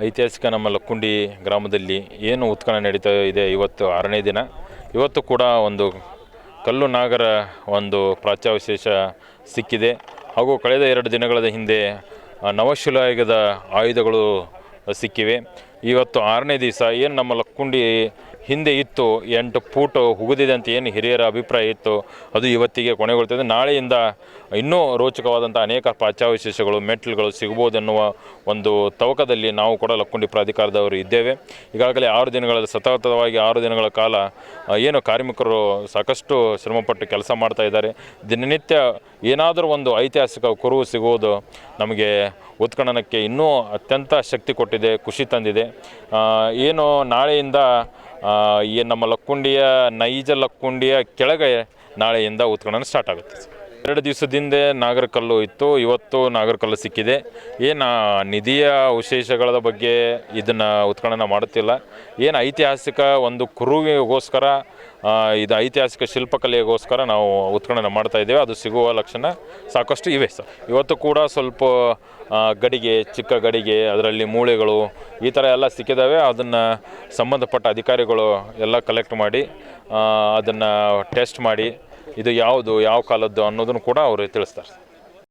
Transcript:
ಐತಿಹಾಸಿಕ ನಮ್ಮ ಲಕ್ಕುಂಡಿ ಗ್ರಾಮದಲ್ಲಿ ಏನು ಉತ್ಖನನ ನಡೀತಾ ಇದೆ ಇವತ್ತು ಆರನೇ ದಿನ. ಇವತ್ತು ಕೂಡ ಒಂದು ಕಲ್ಲು ನಾಗರ ಒಂದು ಪ್ರಾಚ್ಯಾವಶೇಷ ಸಿಕ್ಕಿದೆ. ಹಾಗೂ ಕಳೆದ ಎರಡು ದಿನಗಳ ಹಿಂದೆ ನವಶಿಲಾಯುಗದ ಆಯುಧಗಳು ಸಿಕ್ಕಿವೆ. ಇವತ್ತು ಆರನೇ ದಿವಸ, ಏನು ನಮ್ಮ ಲಕ್ಕುಂಡಿ ಹಿಂದೆ ಇತ್ತು, ಎಂಟು ಫೂಟು ಹುಗುದಿದೆ ಅಂತ ಏನು ಹಿರಿಯರ ಅಭಿಪ್ರಾಯ ಇತ್ತು, ಅದು ಇವತ್ತಿಗೆ ಕೊನೆಗೊಳ್ತದೆ. ನಾಳೆಯಿಂದ ಇನ್ನೂ ರೋಚಕವಾದಂಥ ಅನೇಕ ಪ್ರಾಚ್ಯಾವಶೇಷಗಳು ಮೆಟ್ಲುಗಳು ಸಿಗ್ಬೋದೆನ್ನುವ ಒಂದು ತವಕದಲ್ಲಿ ನಾವು ಕೂಡ ಲಕ್ಕುಂಡಿ ಪ್ರಾಧಿಕಾರದವರು ಇದ್ದೇವೆ. ಈಗಾಗಲೇ ಆರು ದಿನಗಳಲ್ಲಿ, ಸತತವಾಗಿ ಆರು ದಿನಗಳ ಕಾಲ ಏನು ಕಾರ್ಮಿಕರು ಸಾಕಷ್ಟು ಶ್ರಮಪಟ್ಟು ಕೆಲಸ ಮಾಡ್ತಾ ಇದ್ದಾರೆ. ದಿನನಿತ್ಯ ಏನಾದರೂ ಒಂದು ಐತಿಹಾಸಿಕ ಕುರುವು ಸಿಗುವುದು ನಮಗೆ ಉತ್ಖನನಕ್ಕೆ ಇನ್ನೂ ಅತ್ಯಂತ ಶಕ್ತಿ ಕೊಟ್ಟಿದೆ, ಖುಷಿ ತಂದಿದೆ. ಏನು ನಾಳೆಯಿಂದ ಈ ನಮ್ಮ ಲಕ್ಕುಂಡಿಯ ನೈಜ ಲಕ್ಕುಂಡಿಯ ಕೆಳಗೆ ನಾಳೆಯಿಂದ ಉತ್ಖನನ ಸ್ಟಾರ್ಟ್ ಆಗುತ್ತೆ. ಎರಡು ದಿವಸದಿಂದ ನಾಗರಕಲ್ಲು ಇತ್ತು. ಇವತ್ತು ನಾಗರಕಲ್ಲು ಸಿಕ್ಕಿದೆ. ಏನು ನಿಧಿಯ ಅವಶೇಷಗಳ ಬಗ್ಗೆ ಇದನ್ನು ಉತ್ಖನನ ಮಾಡುತ್ತಿಲ್ಲ. ಏನು, ಐತಿಹಾಸಿಕ ಒಂದು ಕುರುವಿಗೋಸ್ಕರ ಇದು ಐತಿಹಾಸಿಕ ಶಿಲ್ಪಕಲೆಗೋಸ್ಕರ ನಾವು ಉತ್ಖನನ ಮಾಡ್ತಾ ಇದ್ದೇವೆ. ಅದು ಸಿಗುವ ಲಕ್ಷಣ ಸಾಕಷ್ಟು ಇವೆ ಸರ್. ಇವತ್ತು ಕೂಡ ಸ್ವಲ್ಪ ಗಡಿಗೆ, ಚಿಕ್ಕ ಗಡಿಗೆ, ಅದರಲ್ಲಿ ಮೂಳೆಗಳು ಈ ಥರ ಎಲ್ಲ ಸಿಕ್ಕಿದ್ದಾವೆ ಅದನ್ನು ಸಂಬಂಧಪಟ್ಟ ಅಧಿಕಾರಿಗಳು ಎಲ್ಲ ಕಲೆಕ್ಟ್ ಮಾಡಿ ಅದನ್ನು ಟೆಸ್ಟ್ ಮಾಡಿ ಇದು ಯಾವುದು ಯಾವ ಕಾಲದ್ದು ಅನ್ನೋದನ್ನು ಕೂಡ ಅವರು ತಿಳಿಸ್ತಾರೆ.